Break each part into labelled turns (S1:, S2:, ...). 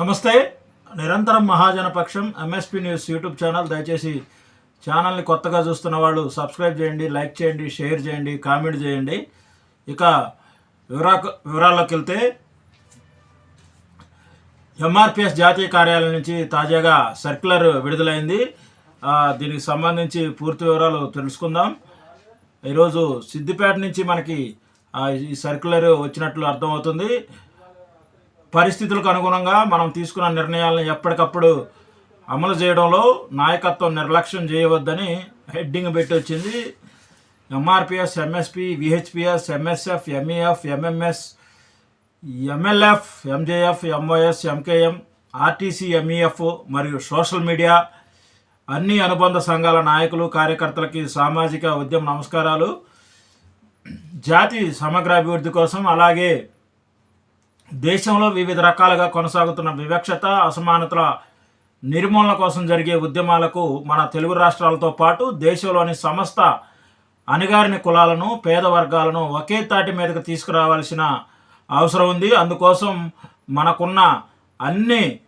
S1: నమస్తే. నిరంతరం మహాజన పక్షం ఎంఎస్పి న్యూస్ యూట్యూబ్ ఛానల్. దయచేసి ఛానల్ని కొత్తగా చూస్తున్న వాళ్ళు సబ్స్క్రైబ్ చేయండి లైక్ చేయండి షేర్ చేయండి కామెంట్ చేయండి. ఇక వివరా వివరాల్లోకి వెళ్తే ఎంఆర్పిఎస్ జాతీయ కార్యాలయం నుంచి తాజాగా సర్క్యులర్ విడుదలైంది. దీనికి సంబంధించి పూర్తి వివరాలు తెలుసుకుందాం. ఈరోజు సిద్దిపేట నుంచి మనకి ఈ సర్క్యులర్ వచ్చినట్లు అర్థమవుతుంది. పరిస్థితులకు అనుగుణంగా మనం తీసుకున్న నిర్ణయాలను ఎప్పటికప్పుడు అమలు చేయడంలో నాయకత్వం నిర్లక్ష్యం చేయవద్దని హెడ్డింగ్ పెట్టి వచ్చింది. MRPS MSP VHPS MSF MEF MMS MLF MJF MOS MKM RTC MEF మరియు సోషల్ మీడియా అన్ని అనుబంధ సంఘాల నాయకులు కార్యకర్తలకి సామాజిక ఉద్యమ నమస్కారాలు. జాతి సమగ్ర అభివృద్ధి కోసం అలాగే దేశంలో వివిధ రకాలుగా కొనసాగుతున్న వివక్షత అసమానతల నిర్మూలన కోసం జరిగే ఉద్యమాలకు మన తెలుగు రాష్ట్రాలతో పాటు దేశంలోని సమస్త అణగారిన కులాలను పేద వర్గాలను ఒకే తాటి మీదకు తీసుకురావాల్సిన అవసరం ఉంది. అందుకోసం మనకున్న అన్ని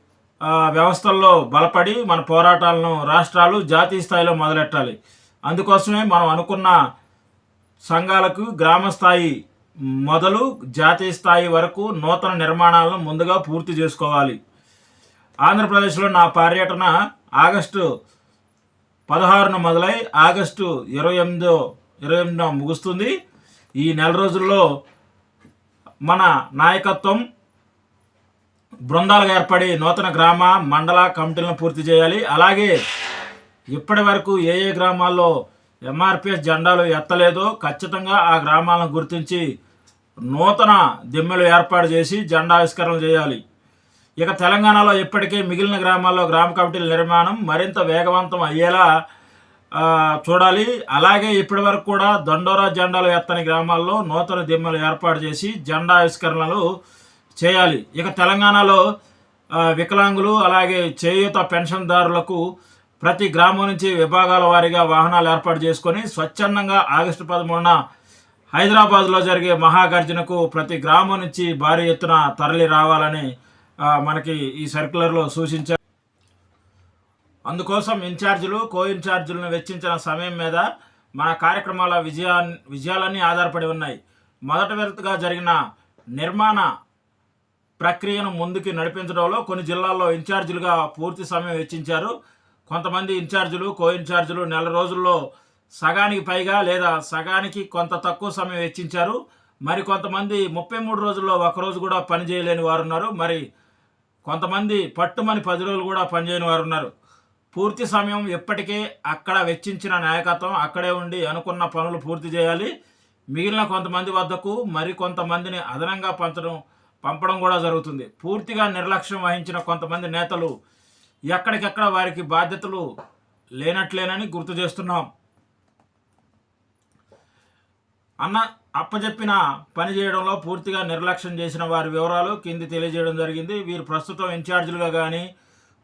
S1: వ్యవస్థల్లో బలపడి మన పోరాటాలను రాష్ట్రాలు జాతీయ స్థాయిలో మొదలెట్టాలి. అందుకోసమే మనం అనుకున్న సంఘాలకు గ్రామ స్థాయి మొదలు జాతీయ స్థాయి వరకు నూతన నిర్మాణాలను ముందుగా పూర్తి చేసుకోవాలి. ఆంధ్రప్రదేశ్లో నా పర్యటన ఆగస్టు పదహారున మొదలై ఆగస్టు ఇరవై ఎనిమిదో ఇరవై ఎనిమిదిన ముగుస్తుంది. ఈ నెల రోజుల్లో మన నాయకత్వం బృందాలుగా ఏర్పడి నూతన గ్రామ మండల కమిటీలను పూర్తి చేయాలి. అలాగే ఇప్పటి వరకు ఏ ఏ గ్రామాల్లో ఎంఆర్పిఎస్ జెండాలు ఎత్తలేదో. ఖచ్చితంగా ఆ గ్రామాలను గుర్తించి నూతన దిమ్మెలు ఏర్పాటు చేసి జెండా ఆవిష్కరణ చేయాలి. ఇక తెలంగాణలో ఇప్పటికే మిగిలిన గ్రామాల్లో గ్రామ కమిటీల నిర్మాణం మరింత వేగవంతం అయ్యేలా చూడాలి. అలాగే ఇప్పటి వరకు కూడా దండోరా జెండాలు ఎత్తని గ్రామాల్లో నూతన దిమ్మలు ఏర్పాటు చేసి జెండా ఆవిష్కరణలు చేయాలి. ఇక తెలంగాణలో వికలాంగులు అలాగే చేయూత పెన్షన్దారులకు ప్రతి గ్రామం నుంచి విభాగాల వారీగా వాహనాలు ఏర్పాటు చేసుకొని స్వచ్ఛందంగా ఆగస్టు పదమూడున హైదరాబాద్లో జరిగే మహాగర్జనకు ప్రతి గ్రామం నుంచి భారీ ఎత్తున తరలి రావాలని మనకి ఈ సర్క్యులర్లో సూచించారు. అందుకోసం ఇన్ఛార్జీలు కో ఇన్ఛార్జీలను వెచ్చించిన సమయం మీద మన కార్యక్రమాల విజయా విజయాలన్నీ ఆధారపడి ఉన్నాయి. మొదటి విడతగా జరిగిన నిర్మాణ ప్రక్రియను ముందుకు నడిపించడంలో కొన్ని జిల్లాల్లో ఇన్ఛార్జీలుగా పూర్తి సమయం వెచ్చించారు. కొంతమంది ఇన్ఛార్జీలు కో ఇన్ఛార్జీలు నెల రోజుల్లో సగానికి పైగా లేదా సగానికి కొంత తక్కువ సమయం వెచ్చించారు. మరి కొంతమంది ముప్పై మూడు రోజుల్లో ఒకరోజు కూడా పని చేయలేని వారు ఉన్నారు మరి కొంతమంది పట్టుమని పది రోజులు కూడా పనిచేయని వారు ఉన్నారు పూర్తి సమయం ఎప్పటికే అక్కడ వెచ్చించిన నాయకత్వం అక్కడే ఉండి అనుకున్న పనులు పూర్తి చేయాలి. మిగిలిన కొంతమంది వద్దకు మరి కొంతమందిని అదనంగా పంచడం పంపడం కూడా జరుగుతుంది. పూర్తిగా నిర్లక్ష్యం వహించిన కొంతమంది నేతలు ఎక్కడికెక్కడ వారికి బాధ్యతలు లేనట్లేనని గుర్తు చేస్తున్నాం. అన్న అప్పచెప్పిన పని చేయడంలో పూర్తిగా నిర్లక్ష్యం చేసిన వారి వివరాలు కింది తెలియజేయడం జరిగింది. వీరు ప్రస్తుతం ఇన్ఛార్జీలుగా కానీ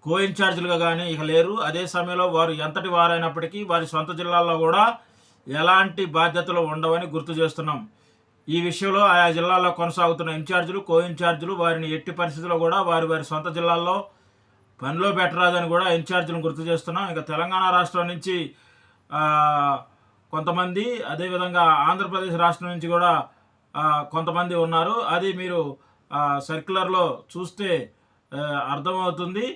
S1: కో ఇన్ఛార్జీలుగా కానీ ఇక లేరు. అదే సమయంలో వారు ఎంతటి వారైనప్పటికీ వారి సొంత జిల్లాల్లో కూడా ఎలాంటి బాధ్యతలు ఉండవని గుర్తు చేస్తున్నాం. ఈ విషయంలో ఆయా జిల్లాల్లో కొనసాగుతున్న ఇన్ఛార్జీలు కో ఇన్ఛార్జీలు వారిని ఎట్టి పరిస్థితుల్లో కూడా వారి వారి సొంత జిల్లాల్లో పనిలో పెట్టరాదని కూడా ఇన్ఛార్జీలను గుర్తు చేస్తున్నాం. ఇంకా తెలంగాణ రాష్ట్రం నుంచి కొంతమంది అదేవిధంగా ఆంధ్రప్రదేశ్ రాష్ట్రం నుంచి కూడా కొంతమంది ఉన్నారు. అది మీరు సర్క్యులర్లో చూస్తే అర్థమవుతుంది.